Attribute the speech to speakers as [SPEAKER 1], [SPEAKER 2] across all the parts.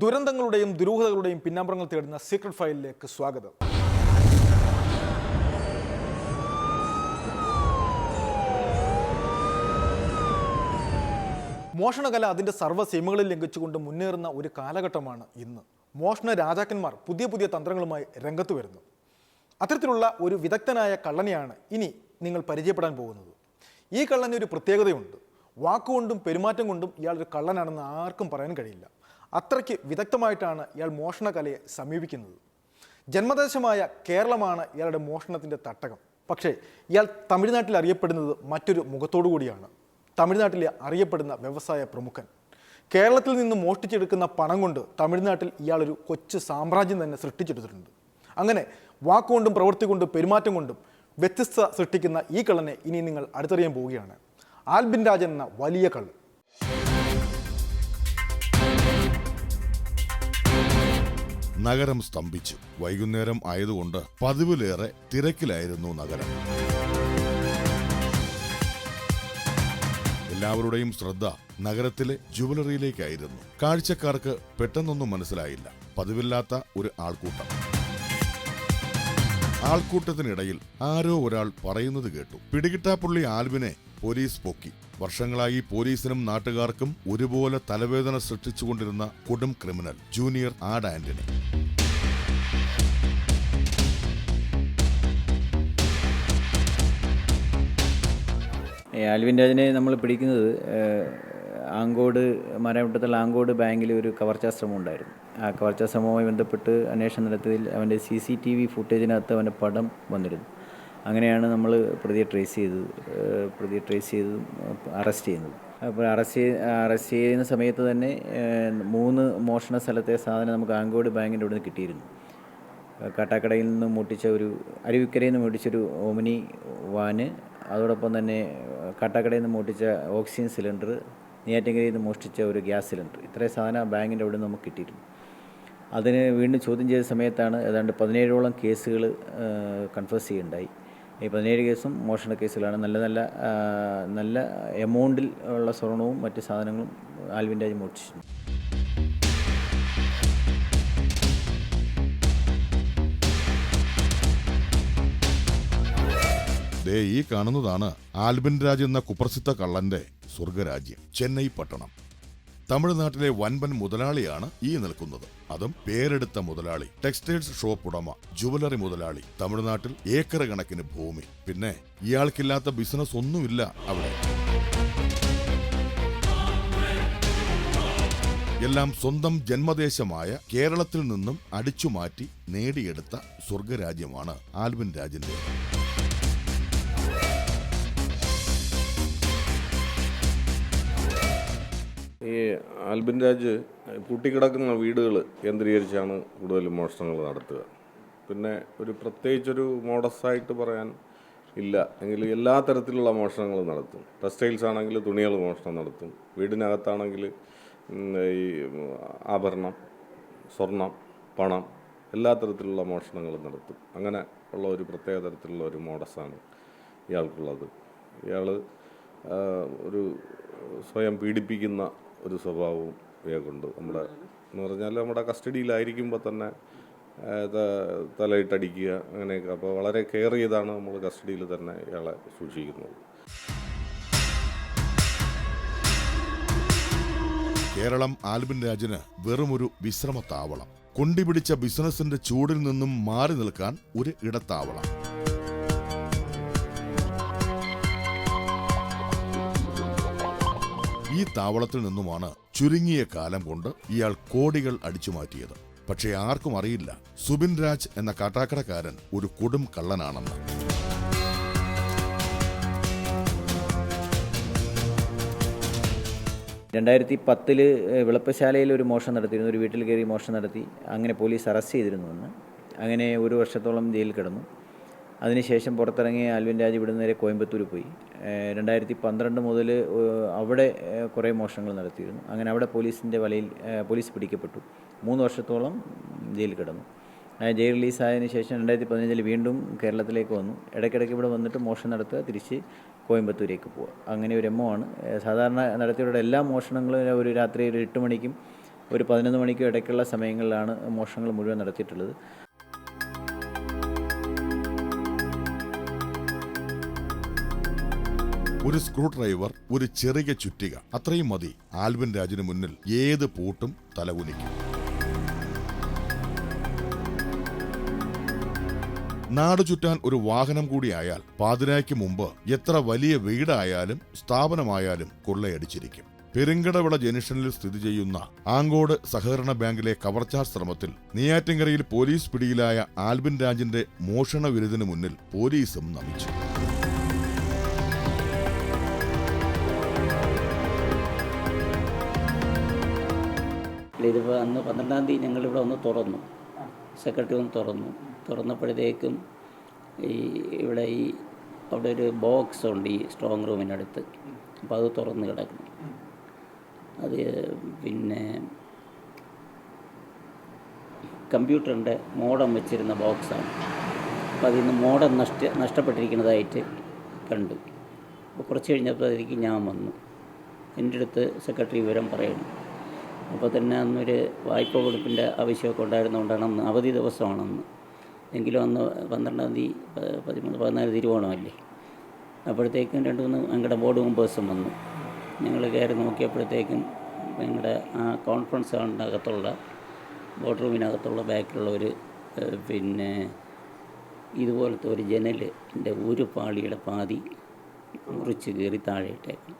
[SPEAKER 1] ദുരന്തങ്ങളുടെയും ദുരൂഹതകളുടെയും പിന്നാമ്പറങ്ങൾ തേടുന്ന സീക്രട്ട് ഫയലിലേക്ക് സ്വാഗതം. മോഷണകല അതിന്റെ സർവ സീമകളിൽ ലംഘിച്ചുകൊണ്ട് മുന്നേറുന്ന ഒരു കാലഘട്ടമാണ് ഇന്ന്. മോഷണ രാജാക്കന്മാർ പുതിയ പുതിയ തന്ത്രങ്ങളുമായി രംഗത്ത് വരുന്നു. അത്തരത്തിലുള്ള ഒരു വിദഗ്ധനായ കള്ളനെയാണ് ഇനി നിങ്ങൾ പരിചയപ്പെടാൻ പോകുന്നത്. ഈ കള്ളന് ഒരു പ്രത്യേകതയുണ്ട്. വാക്കുകൊണ്ടും പെരുമാറ്റം കൊണ്ടും ഇയാൾ ഒരു കള്ളനാണെന്ന് ആർക്കും പറയാൻ കഴിയില്ല. അത്രയ്ക്ക് വിദഗ്ധമായിട്ടാണ് ഇയാൾ മോഷണകലയെ സമീപിക്കുന്നത്. ജന്മദേശമായ കേരളമാണ് ഇയാളുടെ മോഷണത്തിന്റെ തട്ടകം. പക്ഷേ ഇയാൾ തമിഴ്നാട്ടിൽ അറിയപ്പെടുന്നത് മറ്റൊരു മുഖത്തോടു കൂടിയാണ്. തമിഴ്നാട്ടിലെ അറിയപ്പെടുന്ന വ്യവസായ പ്രമുഖൻ. കേരളത്തിൽ നിന്ന് മോഷ്ടിച്ചെടുക്കുന്ന പണം കൊണ്ട് തമിഴ്നാട്ടിൽ ഇയാളൊരു കൊച്ചു സാമ്രാജ്യം തന്നെ സൃഷ്ടിച്ചെടുത്തിട്ടുണ്ട്. അങ്ങനെ വാക്കുകൊണ്ടും പ്രവൃത്തി കൊണ്ടും പെരുമാറ്റം കൊണ്ടും വ്യത്യസ്ത സൃഷ്ടിക്കുന്ന ഈ കള്ളനെ ഇനി നിങ്ങൾ അടുത്തറിയാൻ പോവുകയാണ്. ആൽബിൻ രാജൻ എന്ന വലിയ കള്ളൻ.
[SPEAKER 2] നഗരം സ്തംഭിച്ചു. വൈകുന്നേരം ആയതുകൊണ്ട് പതിവിലേറെ തിരക്കിലായിരുന്നു നഗരം. എല്ലാവരുടെയും ശ്രദ്ധ നഗരത്തിലെ ജുവലറിയിലേക്കായിരുന്നു. കാഴ്ചക്കാർക്ക് പെട്ടെന്നൊന്നും മനസ്സിലായില്ല. പതിവില്ലാത്ത ഒരു ആൾക്കൂട്ടം. ആൾക്കൂട്ടത്തിനിടയിൽ ആരോ ഒരാൾ പറയുന്നത് കേട്ടു. പിടികിട്ടാപ്പുള്ളി ആൽവിനെ പോലീസ് പൊക്കി. വർഷങ്ങളായി പോലീസിനും നാട്ടുകാർക്കും ഒരുപോലെ തലവേദന സൃഷ്ടിച്ചുകൊണ്ടിരുന്ന കൊടും ക്രിമിനൽ ജൂനിയർ ആഡ് ആന്റണി.
[SPEAKER 3] ആൽവിൻ രാജിനെ നമ്മൾ പിടിക്കുന്നത് ആങ്കോട് മരമുട്ടത്തുള്ള ആങ്കോട് ബാങ്കിൽ ഒരു കവർച്ചാ ശ്രമം ഉണ്ടായിരുന്നു ആ കവർച്ചാ ശ്രമവുമായി ബന്ധപ്പെട്ട് അന്വേഷണം നടത്തിയതിൽ അവന്റെ സി സി ടി വി ഫുട്ടേജിനകത്ത് അവന്റെ പടം വന്നിരുന്നു. അങ്ങനെയാണ് നമ്മൾ പ്രതിയെ ട്രേസ് ചെയ്തത്. പ്രതിയെ ട്രേസ് ചെയ്ത് അറസ്റ്റ് ചെയ്യുന്നത്. അപ്പോൾ അറസ്റ്റ് അറസ്റ്റ് ചെയ്യുന്ന സമയത്ത് തന്നെ മൂന്ന് മോഷണ സ്ഥലത്തെ സാധനം നമുക്ക് ആങ്കോട് ബാങ്കിന്റെ അവിടെ നിന്ന് കിട്ടിയിരുന്നു കാട്ടാക്കടയിൽ നിന്ന് മുട്ടിച്ച ഒരു അരുവിക്കരയിൽ നിന്ന് മുട്ടിച്ചൊരു ഓമിനി വാന് അതോടൊപ്പം തന്നെ കാട്ടാക്കടയിൽ നിന്ന് മുട്ടിച്ച ഓക്സിജൻ സിലിണ്ടർ നെയ്യാറ്റിൻകരയിൽ നിന്ന് മോഷ്ടിച്ച ഒരു ഗ്യാസ് സിലിണ്ടർ. ഇത്രയും സാധനം ബാങ്കിന്റെ അവിടെ നിന്ന് നമുക്ക് കിട്ടിയിരുന്നു. അതിന് വീണ്ടും ചോദ്യം ചെയ്ത സമയത്താണ് ഏതാണ്ട് പതിനേഴോളം കേസുകൾ കൺഫേസ് ചെയ്യുണ്ടായി. ഈ പതിനേഴ് കേസും മോഷണ കേസുകളാണ്. നല്ല നല്ല നല്ല എമൗണ്ടിൽ ഉള്ള സ്വർണവും മറ്റ് സാധനങ്ങളും ആൽവിൻ രാജ് മോഷ്ടിച്ചു
[SPEAKER 2] ഈ കാണുന്നതാണ് ആൽബിൻ രാജ് എന്ന കുപ്രസിദ്ധ കള്ളന്റെ സ്വർഗരാജ്യം ചെന്നൈ പട്ടണം. തമിഴ്നാട്ടിലെ വൻപൻ മുതലാളിയാണ് ഈ നിൽക്കുന്നത്. അതും പേരെടുത്ത മുതലാളി ടെക്സ്റ്റൈൽസ് ഷോപ്പ് ഉടമ ജുവലറി മുതലാളി തമിഴ്നാട്ടിൽ ഏക്കർ കണക്കിന് ഭൂമി. പിന്നെ ഇയാൾക്കില്ലാത്ത ബിസിനസ് ഒന്നുമില്ല അവിടെ. എല്ലാം സ്വന്തം ജന്മദേശമായ കേരളത്തിൽ നിന്നും അടിച്ചുമാറ്റി നേടിയെടുത്ത സ്വർഗരാജ്യമാണ് ആൽബിൻ രാജിന്റെ
[SPEAKER 4] ആൽബിൻ രാജ് പൂട്ടിക്കിടക്കുന്ന വീടുകൾ കേന്ദ്രീകരിച്ചാണ് കൂടുതലും മോഷണങ്ങൾ നടത്തുക. പിന്നെ ഒരു പ്രത്യേകിച്ചൊരു മോഡസായിട്ട് പറയാൻ ഇല്ല. എങ്കിൽ എല്ലാ തരത്തിലുള്ള മോഷണങ്ങൾ നടത്തും. ടെക്സ്റ്റൈൽസ് ആണെങ്കിൽ തുണികൾ മോഷണം നടത്തും. വീടിനകത്താണെങ്കിൽ ഈ ആഭരണം സ്വർണം പണം എല്ലാ തരത്തിലുള്ള മോഷണങ്ങളും നടത്തും. അങ്ങനെ ഉള്ള ഒരു പ്രത്യേക തരത്തിലുള്ള ഒരു മോഡസാണ് ഇയാൾക്കുള്ളത്. ഇയാൾ ഒരു സ്വയം പീഡിപ്പിക്കുന്ന ഒരു സ്വഭാവവും ഇവയൊക്കെയുണ്ട് നമ്മുടെ എന്ന് പറഞ്ഞാൽ നമ്മുടെ കസ്റ്റഡിയിലായിരിക്കുമ്പോൾ തന്നെ തലയിട്ടടിക്കുക അങ്ങനെയൊക്കെ. അപ്പോൾ വളരെ കെയർ ചെയ്താണ് നമ്മൾ കസ്റ്റഡിയിൽ തന്നെ ഇയാളെ സൂക്ഷിക്കുന്നത്.
[SPEAKER 2] കേരളം ആൽബിൻ രാജിന് വെറുമൊരു വിശ്രമ താവളം കൊണ്ടിപിടിച്ച ബിസിനസിന്റെ ചൂടിൽ നിന്നും മാറി നിൽക്കാൻ ഒരു ഇടത്താവളം. ഈ താവളത്തിൽ നിന്നുമാണ് ചുരുങ്ങിയ കാലം കൊണ്ട് ഇയാൾ കോടികൾ അടിച്ചുമാറ്റിയത് പക്ഷേ ആർക്കും അറിയില്ല സുബിൻ രാജ് എന്ന കാട്ടാക്കടക്കാരൻ ഒരു കൊടും കള്ളനാണെന്ന്.
[SPEAKER 3] രണ്ടായിരത്തി പത്തിൽ വിളപ്പശാലയിൽ ഒരു മോഷണം നടത്തിയിരുന്നു ഒരു വീട്ടിൽ കയറി മോഷണം നടത്തി അങ്ങനെ പോലീസ് അറസ്റ്റ് ചെയ്തിരുന്നു അന്ന് അങ്ങനെ ഒരു വർഷത്തോളം ജയിലിൽ കിടന്നു. അതിനുശേഷം പുറത്തിറങ്ങിയ ആൽവിൻ രാജ് ഇവിടെ നേരെ കോയമ്പത്തൂർ പോയി. രണ്ടായിരത്തി പന്ത്രണ്ട് മുതൽ അവിടെ കുറേ മോഷണങ്ങൾ നടത്തിയിരുന്നു. അങ്ങനെ അവിടെ പോലീസിന്റെ വലയിൽ പോലീസ് പിടിക്കപ്പെട്ടു. മൂന്ന് വർഷത്തോളം ജയിലിൽ കിടന്നു. ജയിൽ റിലീസായതിനു ശേഷം രണ്ടായിരത്തി പതിനഞ്ചിൽ വീണ്ടും കേരളത്തിലേക്ക് വന്നു. ഇടയ്ക്കിടയ്ക്ക് ഇവിടെ വന്നിട്ട് മോഷണം നടത്തുക തിരിച്ച് കോയമ്പത്തൂരേക്ക് പോവുക. അങ്ങനെ ഒരു എമ്മോ ആണ് സാധാരണ നടത്തിയവരുടെ എല്ലാ മോഷണങ്ങളും ഒരു രാത്രി ഒരു എട്ട് മണിക്കും ഒരു പതിനൊന്ന് മണിക്കും ഇടയ്ക്കുള്ള സമയങ്ങളിലാണ് മോഷണങ്ങൾ മുഴുവൻ നടത്തിയിട്ടുള്ളത്.
[SPEAKER 2] ഒരു സ്ക്രൂ ഡ്രൈവർ ഒരു ചെറിയ ചുറ്റിക. അത്രയും മതി. ആൽവിൻ രാജിന് മുന്നിൽ ഏത് പൂട്ടും തലകുനിക്കും നാട് ചുറ്റാൻ ഒരു വാഹനം കൂടിയായാൽ പാതിരായ്ക്ക് മുമ്പ് എത്ര വലിയ വീടായാലും സ്ഥാപനമായാലും കൊള്ളയടിച്ചിരിക്കും. പെരുങ്കടവിള ജംഗ്ഷനിൽ സ്ഥിതി ചെയ്യുന്ന ആങ്കോട് സഹകരണ ബാങ്കിലെ കവർച്ചാ ശ്രമത്തിൽ നെയ്യാറ്റിൻകരയിൽ പോലീസ് പിടിയിലായ ആൽബിൻ രാജിന്റെ മോഷണ മുന്നിൽ പോലീസും നമിച്ചു.
[SPEAKER 5] ഇല്ല, ഇതിപ്പോൾ അന്ന് പന്ത്രണ്ടാം തീയതി ഞങ്ങളിവിടെ ഒന്ന് തുറന്നു. സെക്രട്ടറി ഒന്ന് തുറന്നു. തുറന്നപ്പോഴത്തേക്കും ഈ ഇവിടെ ഈ അവിടെ ഒരു ബോക്സ് ഉണ്ട് ഈ സ്ട്രോങ് റൂമിനടുത്ത്. അപ്പോൾ അത് തുറന്ന് കിടക്കുന്നു. അത് പിന്നെ കമ്പ്യൂട്ടറിന്റെ മോഡം വെച്ചിരുന്ന ബോക്സാണ്. അപ്പോൾ അതിൽ നിന്ന് മോഡം നഷ്ട നഷ്ടപ്പെട്ടിരിക്കുന്നതായിട്ട് കണ്ടു. അപ്പോൾ കുറച്ച് കഴിഞ്ഞപ്പോഴത്തേക്ക് ഞാൻ വന്നു. എന്റെ അടുത്ത് സെക്രട്ടറി വിവരം പറയുന്നു. അപ്പോൾ തന്നെ അന്നൊരു വായ്പ കൊടുപ്പിന്റെ ആവശ്യമൊക്കെ ഉണ്ടായിരുന്നുകൊണ്ടാണ് അന്ന് അവധി ദിവസമാണെന്ന്. എങ്കിലും അന്ന് പന്ത്രണ്ടാം തീയതി പതിമൂന്ന് പതിനാല് തിരുവോണമല്ലേ അപ്പോഴത്തേക്കും രണ്ട് മൂന്ന് ഞങ്ങളുടെ ബോർഡ് മെമ്പേഴ്സും വന്നു. ഞങ്ങൾ കയറി നോക്കിയപ്പോഴത്തേക്കും ഞങ്ങളുടെ ആ കോൺഫറൻസ് ഹാളിനകത്തുള്ള ബോർഡ് റൂമിനകത്തുള്ള ബാക്കിലുള്ള ഒരു പിന്നെ ഇതുപോലത്തെ ഒരു ജനലിന്റെ ഒരു പാളിയുടെ പാതി മുറിച്ച് കയറി താഴെ ഇട്ടേക്കും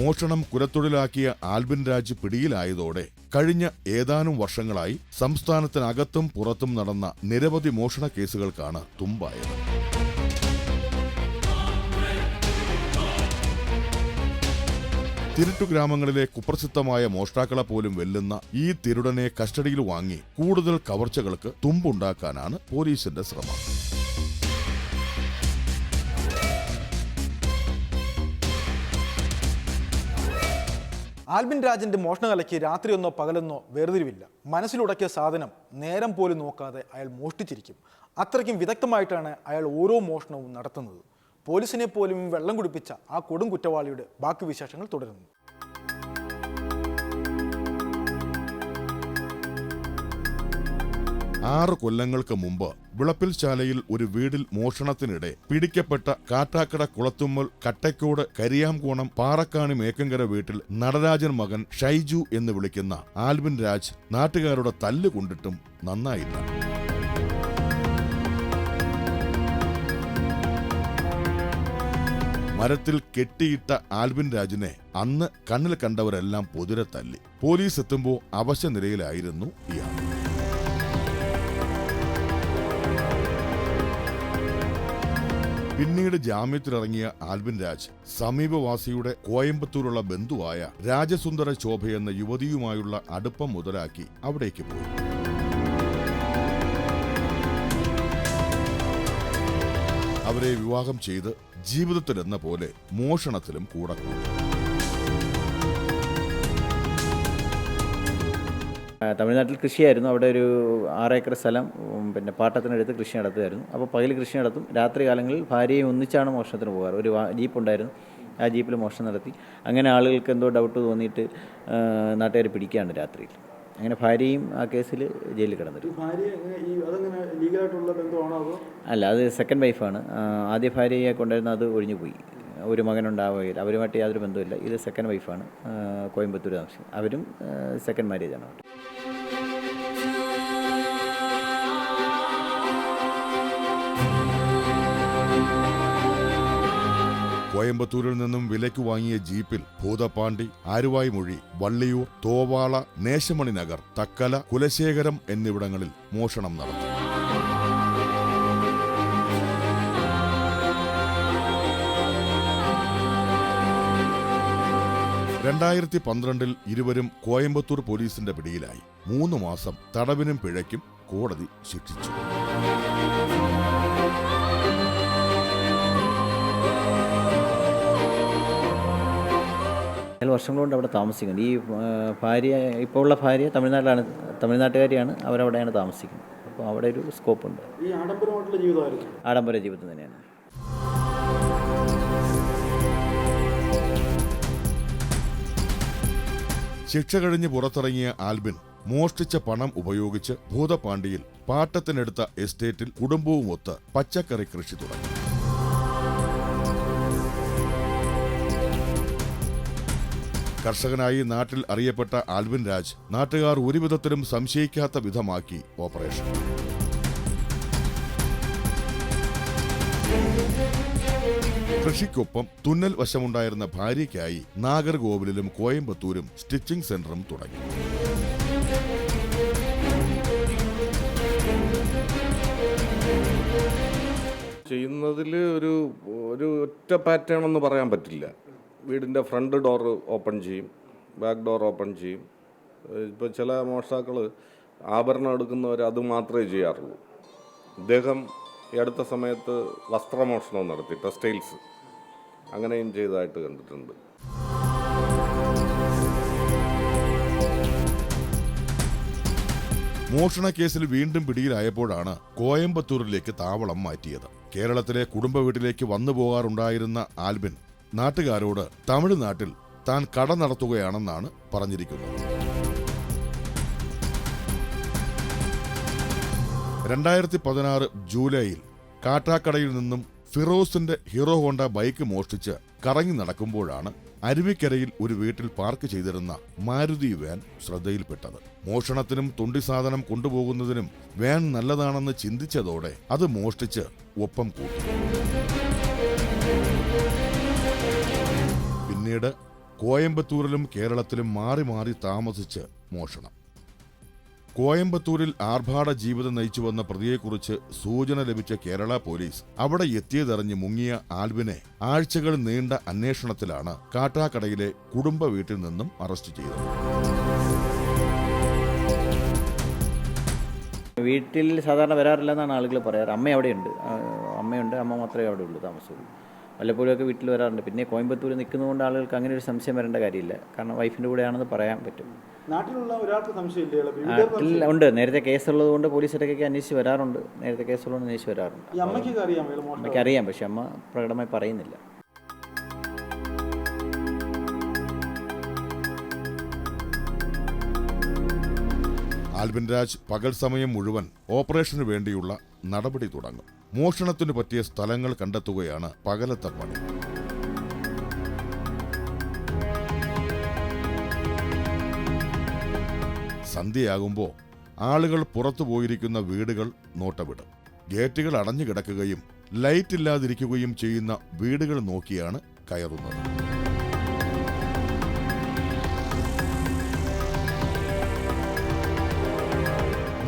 [SPEAKER 2] മോഷണം കുലത്തൊഴിലാക്കിയ ആൽബിൻ രാജ് പിടിയിലായതോടെ കഴിഞ്ഞ ഏതാനും വർഷങ്ങളായി സംസ്ഥാനത്തിനകത്തും പുറത്തും നടന്ന നിരവധി മോഷണ കേസുകൾക്കാണ് തുമ്പായത്. തിരുട്ടു ഗ്രാമങ്ങളിലെ കുപ്രസിദ്ധമായ മോഷ്ടാക്കളെ പോലും വെല്ലുന്ന ഈ തിരുടനെ കസ്റ്റഡിയിൽ വാങ്ങി കൂടുതൽ കവർച്ചകൾക്ക് തുമ്പുണ്ടാക്കാനാണ് പോലീസിന്റെ ശ്രമം.
[SPEAKER 1] ആൽബിൻ രാജന്റെ മോഷണകലയ്ക്ക് രാത്രിയൊന്നോ പകലെന്നോ വേർതിരിവില്ല. മനസ്സിലുടക്കിയ സാധനം നേരം പോലും നോക്കാതെ അയാൾ മോഷ്ടിച്ചിരിക്കും. അത്രയ്ക്കും വിദഗ്ധമായിട്ടാണ് അയാൾ ഓരോ മോഷണവും നടത്തുന്നത്. പോലീസിനെ പോലും വെള്ളം കുടിപ്പിച്ച ആ കൊടും കുറ്റവാളിയുടെ ബാക്കി വിശേഷങ്ങൾ തുടരുന്നു.
[SPEAKER 2] ആറ് കൊല്ലങ്ങൾക്ക് മുമ്പ് വിളപ്പിൽ ശാലയിൽ ഒരു വീടിൽ മോഷണത്തിനിടെ പിടിക്കപ്പെട്ട കാട്ടാക്കട കുളത്തുമ്മൽ കട്ടക്കോട് കരിയാംകോണം പാറക്കാണി മേക്കങ്കര വീട്ടിൽ നടരാജൻ മകൻ ഷൈജു എന്ന് വിളിക്കുന്ന ആൽബിൻ രാജ് നാട്ടുകാരുടെ തല്ല് കൊണ്ടിട്ടും നന്നായില്ല. മരത്തിൽ കെട്ടിയിട്ട ആൽബിൻ രാജിനെ അന്ന് കണ്ണിൽ കണ്ടവരെല്ലാം പൊതിരെ തല്ലി. പോലീസ് എത്തുമ്പോൾ അവശ നിലയിലായിരുന്നു ഇയാൾ. പിന്നീട് ജാമ്യത്തിലിറങ്ങിയ ആൽബിൻ രാജ് സമീപവാസിയുടെ കോയമ്പത്തൂരുള്ള ബന്ധുവായ രാജസുന്ദര ശോഭ എന്ന യുവതിയുമായുള്ള അടുപ്പം മുതലാക്കി അവിടേക്ക് പോയി. അവരെ വിവാഹം ചെയ്ത് ജീവിതത്തിലെന്ന പോലെ മോഷണത്തിലും കൂടെ കൂടി
[SPEAKER 3] തമിഴ്നാട്ടിൽ കൃഷിയായിരുന്നു. അവിടെ ഒരു ആറേക്കർ സ്ഥലം പിന്നെ പാട്ടത്തിനടുത്ത് കൃഷി നടത്തുമായിരുന്നു. അപ്പോൾ പകൽ കൃഷി നടത്തും. രാത്രി കാലങ്ങളിൽ ഭാര്യയും ഒന്നിച്ചാണ് മോഷണത്തിന് പോകാറ്. ഒരു ജീപ്പ് ഉണ്ടായിരുന്നു. ആ ജീപ്പിൽ മോഷണം നടത്തി. അങ്ങനെ ആളുകൾക്ക് എന്തോ ഡൗട്ട് തോന്നിയിട്ട് നാട്ടുകാർ പിടിക്കുകയാണ് രാത്രിയിൽ. അങ്ങനെ ഭാര്യയും ആ കേസിൽ ജയിലിൽ കിടന്നിരുന്നു അല്ല അത് സെക്കൻഡ് വൈഫാണ് ആദ്യ ഭാര്യയെ കൊണ്ടുവരുന്ന അത് ഒഴിഞ്ഞു പോയി. ഒരു മകനുണ്ടാവുകയില്ല. അവരുമായിട്ട് യാതൊരു ബന്ധമില്ല ഇത് സെക്കൻഡ് വൈഫാണ് കോയമ്പത്തൂർ താമസിക്കുന്നത്. അവരും സെക്കൻഡ് മാരേജാണ്
[SPEAKER 2] കോയമ്പത്തൂരിൽ നിന്നും വിലയ്ക്ക് വാങ്ങിയ ജീപ്പിൽ ഭൂതപ്പാണ്ടി ആരുവായ്മൊഴി വള്ളിയൂർ തോവാള നേശമണി നഗർ തക്കല കുലശേഖരം എന്നിവിടങ്ങളിൽ മോഷണം നടത്തി. രണ്ടായിരത്തി പന്ത്രണ്ടിൽ ഇരുവരും കോയമ്പത്തൂർ പോലീസിന്റെ പിടിയിലായി. മൂന്ന് മാസം തടവിനും പിഴയ്ക്കും കോടതി ശിക്ഷിച്ചു.
[SPEAKER 3] ഞാൻ വർഷങ്ങളുണ്ട് അവിടെ താമസിക്കുന്നത് ഈ ഭാര്യ ഇപ്പോൾ ഉള്ള ഭാര്യ തമിഴ്നാട്ടിലാണ് തമിഴ്നാട്ടുകാരിയാണ് അവരവിടെയാണ് താമസിക്കുന്നത്. അപ്പോൾ അവിടെ ഒരു
[SPEAKER 1] സ്കോപ്പ് ഉണ്ട്
[SPEAKER 3] ആഡംബര ജീവിതം തന്നെയാണ്.
[SPEAKER 2] ശിക്ഷ കഴിഞ്ഞ് പുറത്തിറങ്ങിയ ആൽബിൻ മോഷ്ടിച്ച പണം ഉപയോഗിച്ച് ഭൂതപാണ്ഡിയിൽ പാട്ടത്തിനെടുത്ത എസ്റ്റേറ്റിൽ കുടുംബവുമൊത്ത് പച്ചക്കറി കൃഷി തുടങ്ങി. കർഷകനായി നാട്ടിൽ അറിയപ്പെട്ട ആൽവിൻ രാജ് നാട്ടുകാർ ഒരുവിധത്തിലും സംശയിക്കാത്ത വിധമാക്കി ഓപ്പറേഷൻ. കൃഷിക്കൊപ്പം തുന്നൽ വശമുണ്ടായിരുന്ന ഭാര്യയ്ക്കായി നാഗർകോവിലിലും കോയമ്പത്തൂരും സ്റ്റിച്ചിംഗ് സെന്ററും തുടങ്ങി.
[SPEAKER 4] ചെയ്യുന്നതിൽ ഒരു ഒരു ഒറ്റ പാറ്റേൺ എന്ന് പറയാൻ പറ്റില്ല. വീടിന്റെ ഫ്രണ്ട് ഡോർ ഓപ്പൺ ചെയ്യും ബാക്ക് ഡോർ ഓപ്പൺ ചെയ്യും. ഇപ്പോൾ ചില മോഷ്ടാക്കൾ ആഭരണം എടുക്കുന്നവർ അത് മാത്രമേ ചെയ്യാറുള്ളൂ. ഇദ്ദേഹം ഈ അടുത്ത സമയത്ത് വസ്ത്രമോഷണം നടത്തി ടെക്സ്റ്റൈൽസ് അങ്ങനെയും ചെയ്തതായിട്ട് കണ്ടിട്ടുണ്ട്.
[SPEAKER 2] മോഷണ കേസിൽ വീണ്ടും പിടിയിലായപ്പോഴാണ് കോയമ്പത്തൂരിലേക്ക് താവളം മാറ്റിയത്. കേരളത്തിലെ കുടുംബ വീട്ടിലേക്ക് വന്നു പോകാറുണ്ടായിരുന്ന ആൽബിൻ നാട്ടുകാരോട് തമിഴ്നാട്ടിൽ താൻ കട നടത്തുകയാണെന്നാണ് പറഞ്ഞിരിക്കുന്നത്. രണ്ടായിരത്തി പതിനാറ് ജൂലൈയിൽ കാട്ടാക്കടയിൽ നിന്നും ഫിറോസിന്റെ ഹീറോ ഹോണ്ട ബൈക്ക് മോഷ്ടിച്ച് കറങ്ങി നടക്കുമ്പോഴാണ് അരുവിക്കരയിൽ ഒരു വീട്ടിൽ പാർക്ക് ചെയ്തിരുന്ന മാരുതി വാൻ ശ്രദ്ധയിൽപ്പെട്ടത്. മോഷണത്തിനും തുണ്ടി സാധനം കൊണ്ടുപോകുന്നതിനും വാൻ നല്ലതാണെന്ന് ചിന്തിച്ചതോടെ അത് മോഷ്ടിച്ച് ഒപ്പം കൂട്ടി. പിന്നീട് കോയമ്പത്തൂരിലും കേരളത്തിലും മാറി മാറി താമസിച്ച് മോഷണം. കോയമ്പത്തൂരിൽ ആർഭാട ജീവിതം നയിച്ചുവന്ന പ്രതിയെക്കുറിച്ച് സൂചന ലഭിച്ച കേരള പോലീസ് അവിടെ എത്തിയതറിഞ്ഞ് മുങ്ങിയ ആൽവിനെ ആഴ്ചകൾ നീണ്ട അന്വേഷണത്തിലാണ് കാട്ടാക്കടയിലെ കുടുംബ വീട്ടിൽ നിന്നും അറസ്റ്റ് ചെയ്തത്.
[SPEAKER 3] വീട്ടിൽ സാധാരണ വരാറില്ല എന്നാണ് ആളുകൾ പറയാറ്. അമ്മ അവിടെയുണ്ട്. അമ്മയുണ്ട്. അമ്മ മാത്രമേ അവിടെ ഉള്ളൂ താമസമുള്ളൂ വല്ലപ്പോഴുമൊക്കെ വീട്ടിൽ വരാറുണ്ട്. പിന്നെ കോയമ്പത്തൂർ നിൽക്കുന്നതുകൊണ്ട് ആളുകൾക്ക് അങ്ങനെ ഒരു സംശയം വരേണ്ട കാര്യമില്ല. കാരണം വൈഫിന്റെ കൂടെയാണെന്ന് പറയാൻ പറ്റും.
[SPEAKER 1] നാട്ടിലുള്ള ഒരാൾക്ക് സംശയമില്ലേ
[SPEAKER 3] ഉണ്ട്. നേരത്തെ കേസുള്ളത് കൊണ്ട് പോലീസ് ഇടയ്ക്കൊക്കെ അന്വേഷിച്ച് വരാറുണ്ട്. നേരത്തെ കേസുള്ളതുകൊണ്ട് അന്വേഷിച്ച് വരാറുണ്ട്. അമ്മയ്ക്ക് അറിയാം പക്ഷെ അമ്മ പ്രകടമായി പറയുന്നില്ല.
[SPEAKER 2] ആൽബിൻ രാജ് പകൽ സമയം മുഴുവൻ ഓപ്പറേഷന് വേണ്ടിയുള്ള നടപടി തുടങ്ങും. മോഷണത്തിനു പറ്റിയ സ്ഥലങ്ങൾ കണ്ടെത്തുകയാണ് പകലത്തെ പണി സന്ധ്യയാകുമ്പോൾ ആളുകൾ പുറത്തു പോയിരിക്കുന്ന വീടുകൾ നോട്ടമിടും. ഗേറ്റുകൾ അടഞ്ഞു കിടക്കുകയും ലൈറ്റ് ഇല്ലാതിരിക്കുകയും ചെയ്യുന്ന വീടുകൾ നോക്കിയാണ് കയറുന്നത്.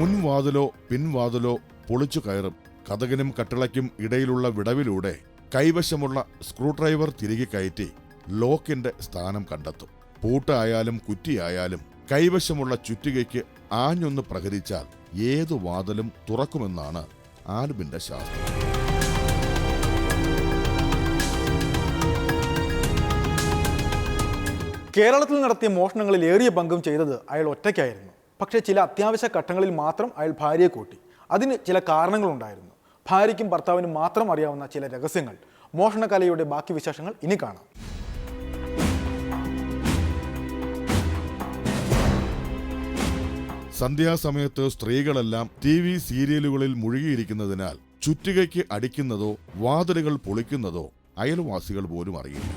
[SPEAKER 2] മുൻവാതിലോ പിൻവാതിലോ പൊളിച്ചു കയറും കഥകിനും കട്ടിളയ്ക്കും ഇടയിലുള്ള വിടവിലൂടെ കൈവശമുള്ള സ്ക്രൂ ഡ്രൈവർ തിരികെ കയറ്റി ലോക്കിന്റെ സ്ഥാനം കണ്ടെത്തും. പൂട്ടായാലും കുറ്റിയായാലും കൈവശമുള്ള ചുറ്റികയ്ക്ക് ആഞ്ഞൊന്ന് പ്രഹരിച്ചാൽ ഏതു വാതിലും തുറക്കുമെന്നാണ് ആൽബിന്റെ ശാസ്ത്രം.
[SPEAKER 1] കേരളത്തിൽ നടത്തിയ മോഷണങ്ങളിൽ ഏറിയ പങ്കും ചെയ്തത് അയാൾ ഒറ്റയ്ക്കായിരുന്നു. പക്ഷേ ചില അത്യാവശ്യ ഘട്ടങ്ങളിൽ മാത്രം അയാൾ ഭാര്യയെ കൂട്ടി. അതിന് ചില കാരണങ്ങളുണ്ടായിരുന്നു. ഭാര്യയ്ക്കും ഭർത്താവിനും മാത്രം അറിയാവുന്ന ചില രഹസ്യങ്ങൾ. മോഷണകലയുടെ ബാക്കി വിശേഷങ്ങൾ ഇനി കാണാം.
[SPEAKER 2] സന്ധ്യാസമയത്ത് സ്ത്രീകളെല്ലാം ടി വി സീരിയലുകളിൽ മുഴുകിയിരിക്കുന്നതിനാൽ ചുറ്റികയ്ക്ക് അടിക്കുന്നതോ വാതിലുകൾ പൊളിക്കുന്നതോ അയൽവാസികൾ പോലും അറിയില്ല.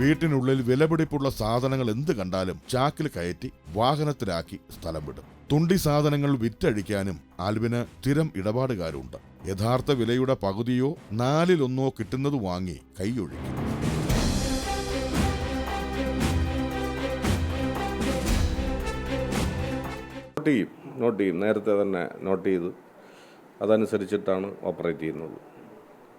[SPEAKER 2] വീട്ടിനുള്ളിൽ വിലപിടിപ്പുള്ള സാധനങ്ങൾ എന്ത് കണ്ടാലും ചാക്കിൽ കയറ്റി വാഹനത്തിലാക്കി സ്ഥലം വിടും. തുണ്ടി സാധനങ്ങൾ വിറ്റഴിക്കാനും ആൽവിന് സ്ഥിരം ഇടപാടുകാരുണ്ട്. യഥാർത്ഥ വിലയുടെ പകുതിയോ നാലിലൊന്നോ കിട്ടുന്നത് വാങ്ങി കൈയൊഴിക്കും.
[SPEAKER 4] നോട്ട് ചെയ്യും. നോട്ട് ചെയ്യും. നേരത്തെ തന്നെ നോട്ട് ചെയ്ത്. അതനുസരിച്ചിട്ടാണ് ഓപ്പറേറ്റ് ചെയ്യുന്നത്.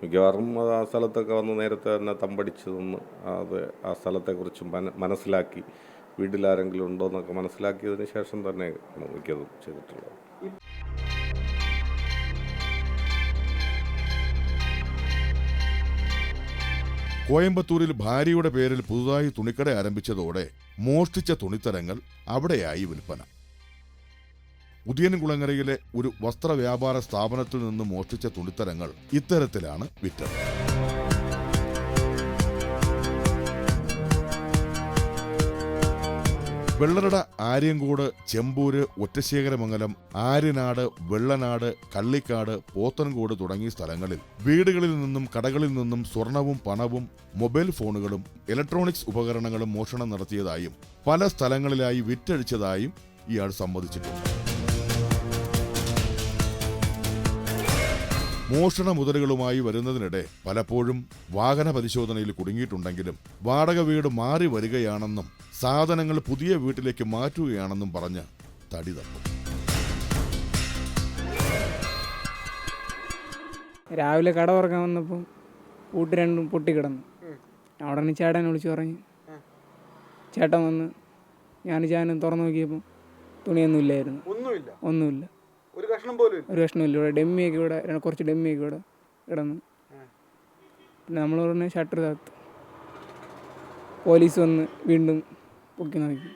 [SPEAKER 4] മിക്കവാറും അത് ആ സ്ഥലത്തൊക്കെ വന്ന് നേരത്തെ തന്നെ തമ്പടിച്ച് നിന്ന് അത് ആ സ്ഥലത്തെക്കുറിച്ച് മന മനസ്സിലാക്കി വീട്ടിൽ ആരെങ്കിലും ഉണ്ടോ എന്നൊക്കെ മനസ്സിലാക്കിയതിന് ശേഷം തന്നെ മിക്കതും ചെയ്തിട്ടുള്ളത്.
[SPEAKER 2] കോയമ്പത്തൂരിൽ ഭാര്യയുടെ പേരിൽ പുതുതായി തുണിക്കട ആരംഭിച്ചതോടെ മോഷ്ടിച്ച തുണിത്തരങ്ങൾ അവിടെയായി വിൽപ്പന. ഉദിയൻകുളങ്ങരയിലെ ഒരു വസ്ത്രവ്യാപാര സ്ഥാപനത്തിൽ നിന്ന് മോഷ്ടിച്ച തുണിത്തരങ്ങൾ ഇത്തരത്തിലാണ് വിറ്റത്. വെള്ളറട ആര്യങ്കോട് ചെമ്പൂര് ഒറ്റശേഖരമംഗലം ആര്യനാട് വെള്ളനാട് കള്ളിക്കാട് പോത്തൻകോട് തുടങ്ങിയ സ്ഥലങ്ങളിൽ വീടുകളിൽ നിന്നും കടകളിൽ നിന്നും സ്വർണവും പണവും മൊബൈൽ ഫോണുകളും ഇലക്ട്രോണിക്സ് ഉപകരണങ്ങളും മോഷണം നടത്തിയതായും പല സ്ഥലങ്ങളിലായി വിറ്റഴിച്ചതായും ഇയാൾ സമ്മതിച്ചിട്ടുണ്ട്. മോഷണ മുതലുകളുമായി വരുന്നതിനിടെ പലപ്പോഴും വാഹന പരിശോധനയിൽ കുടുങ്ങിയിട്ടുണ്ടെങ്കിലും വാടക വീട് മാറി വരികയാണെന്നും സാധനങ്ങൾ പുതിയ വീട്ടിലേക്ക് മാറ്റുകയാണെന്നും പറഞ്ഞ് തടി തപ്പും.
[SPEAKER 6] രാവിലെ കട തുറക്കാൻ വന്നപ്പോൾ പൂട്ട് രണ്ടും പൊട്ടിക്കിടന്നു അവിടെ നിന്ന് ചേട്ടനെ വിളിച്ചു പറഞ്ഞു ചേട്ടൻ വന്ന് ഞാൻ ചാനും തുറന്നു നോക്കിയപ്പോൾ തുണിയൊന്നും ഇല്ലായിരുന്നു.
[SPEAKER 1] ഒന്നുമില്ല.
[SPEAKER 6] ഒന്നുമില്ല.
[SPEAKER 1] ഒരു കഷ്ണം പോലും
[SPEAKER 6] ഒരു കഷ്ണമില്ല. ഇവിടെ ഡെമ്മിയൊക്കെ ഇവിടെ കുറച്ച് ഡെമ്മിയൊക്കെ ഇവിടെ കിടന്നു. പിന്നെ നമ്മൾ പറഞ്ഞ ഷട്ടർ താത്തു പോലീസ് വന്ന് വീണ്ടും പൊക്കി നോക്കി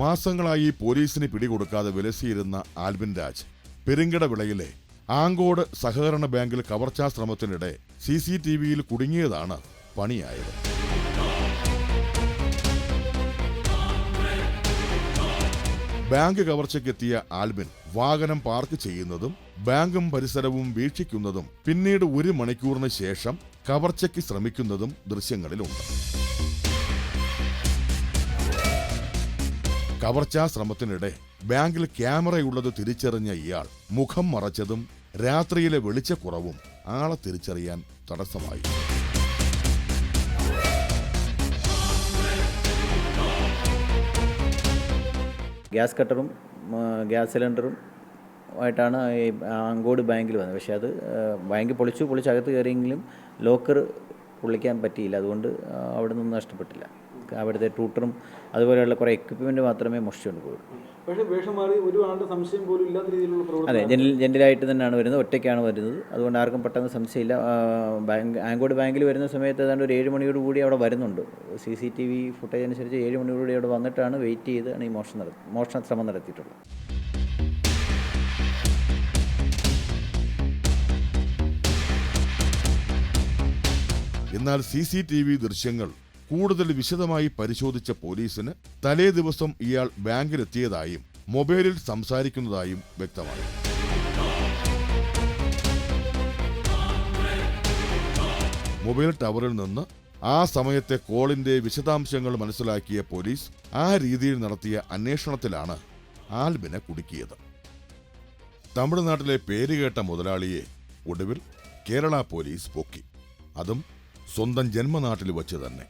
[SPEAKER 2] മാസങ്ങളായി പോലീസിന് പിടികൊടുക്കാതെ വിലസിയിരുന്ന ആൽബിൻ രാജ് പെരുങ്കട വിളയിലെ ആങ്കോട് സഹകരണ ബാങ്കിൽ കവർച്ചാ ശ്രമത്തിനിടെ സി സി ടി വിയിൽ കുടുങ്ങിയതാണ് പണിയായത്. ബാങ്ക് കവർച്ചയ്ക്കെത്തിയ ആൽബിൻ വാഹനം പാർക്ക് ചെയ്യുന്നതും ബാങ്കും പരിസരവും വീക്ഷിക്കുന്നതും പിന്നീട് ഒരു മണിക്കൂറിന് ശേഷം കവർച്ചയ്ക്ക് ശ്രമിക്കുന്നതും ദൃശ്യങ്ങളിലുണ്ട്. കവർച്ചാ ശ്രമത്തിനിടെ ബാങ്കിൽ ക്യാമറയുള്ളത് തിരിച്ചറിഞ്ഞ ഇയാൾ മുഖം മറച്ചതും രാത്രിയിലെ വെളിച്ചക്കുറവും ആളെ തിരിച്ചറിയാൻ തടസ്സമായി.
[SPEAKER 3] ഗ്യാസ് കട്ടറും ഗ്യാസ് സിലിണ്ടറും ആയിട്ടാണ് ഈ അങ്കോട് ബാങ്കിൽ വന്നത്. പക്ഷേ അത് ബാങ്ക് പൊളിച്ചു അകത്ത് കയറിയെങ്കിലും ലോക്കർ പൊളിക്കാൻ പറ്റിയില്ല. അതുകൊണ്ട് അവിടെ നിന്ന് നഷ്ടപ്പെട്ടില്ല. അവിടുത്തെ ടൂട്ടറും അതുപോലെയുള്ള കുറേ എക്യുപ്മെന്റ് മാത്രമേ മോഷ്ടിച്ചുകൊണ്ട് പോയുള്ളൂ
[SPEAKER 1] പക്ഷേ വേഷം മാറി ഒരുപാട് സംശയം പോലും ഇല്ലാത്ത രീതിയിലുള്ള
[SPEAKER 3] അതെ ജനറൽ ജനറലായിട്ട് തന്നെയാണ് വരുന്നത് ഒറ്റയ്ക്കാണ് വരുന്നത്. അതുകൊണ്ട് ആർക്കും പെട്ടെന്ന് സംശയമില്ല. ബാങ്ക് ആങ്കോട് ബാങ്കിൽ വരുന്ന സമയത്ത് ഏതാണ്ട് ഒരു ഏഴ് മണിയോട് കൂടി അവിടെ വരുന്നുണ്ട്. C C T V footage അനുസരിച്ച് ഏഴ് മണിയോട് കൂടി അവിടെ വന്നിട്ടാണ് വെയിറ്റ് ചെയ്താണ് ഈ മോഷണം നടത്തി മോഷണ ശ്രമം നടത്തിയിട്ടുള്ളത്.
[SPEAKER 2] എന്നാൽ സി സി ടി വി ദൃശ്യങ്ങൾ കൂടുതൽ വിശദമായി പരിശോധിച്ച പോലീസിന് തലേ ദിവസം ഇയാൾ ബാങ്കിലെത്തിയതായും മൊബൈലിൽ സംസാരിക്കുന്നതായും വ്യക്തമായി. മൊബൈൽ ടവറിൽ നിന്ന് ആ സമയത്തെ കോളിന്റെ വിശദാംശങ്ങൾ മനസ്സിലാക്കിയ പോലീസ് ആ രീതിയിൽ നടത്തിയ അന്വേഷണത്തിലാണ് ആൽബിനെ കുടുക്കിയത്. തമിഴ്നാട്ടിലെ പേരുകേട്ട മുതലാളിയെ ഒടുവിൽ കേരള പോലീസ് പൊക്കി. അതും സ്വന്തം ജന്മനാട്ടിൽ വച്ച് തന്നെ.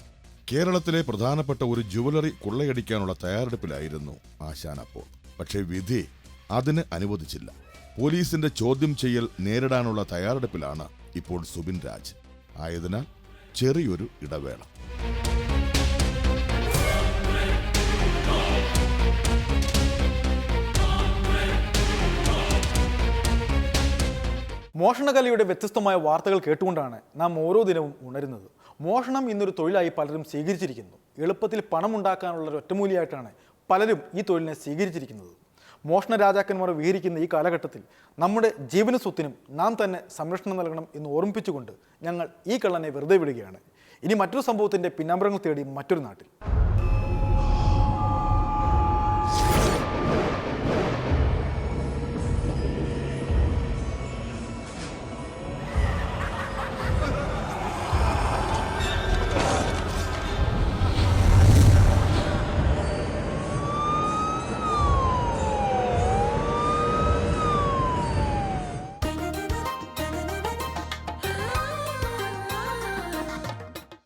[SPEAKER 2] കേരളത്തിലെ പ്രധാനപ്പെട്ട ഒരു ജുവലറി കൊള്ളയടിക്കാനുള്ള തയ്യാറെടുപ്പിലായിരുന്നു ആശാൻ അപ്പോൾ. പക്ഷേ വിധി അതിന് അനുവദിച്ചില്ല. പോലീസിന്റെ ചോദ്യം ചെയ്യൽ നേരിടാനുള്ള തയ്യാറെടുപ്പിലാണ് ഇപ്പോൾ സുബിൻ രാജ്. ആയതിനാൽ ചെറിയൊരു ഇടവേള.
[SPEAKER 1] മോഷണകലയുടെ വ്യത്യസ്തമായ വാർത്തകൾ കേട്ടുകൊണ്ടാണ് നാം ഓരോ ദിനവും ഉണരുന്നത്. മോഷണം ഇന്നൊരു തൊഴിലായി പലരും സ്വീകരിച്ചിരിക്കുന്നു. എളുപ്പത്തിൽ പണം ഉണ്ടാക്കാനുള്ള ഒരു ഒറ്റമൂലിയായിട്ടാണ് പലരും ഈ തൊഴിലിനെ സ്വീകരിച്ചിരിക്കുന്നത്. മോഷണ രാജാക്കന്മാർ വിഹരിക്കുന്ന ഈ കാലഘട്ടത്തിൽ നമ്മുടെ ജീവന സ്വത്തിനും നാം തന്നെ സംരക്ഷണം നൽകണം എന്ന് ഓർമ്മിപ്പിച്ചുകൊണ്ട് ഞങ്ങൾ ഈ കള്ളനെ വെറുതെ വിടുകയാണ്. ഇനി മറ്റൊരു സംഭവത്തിന്റെ പിന്നാമ്പരങ്ങൾ തേടി മറ്റൊരു നാട്ടിൽ.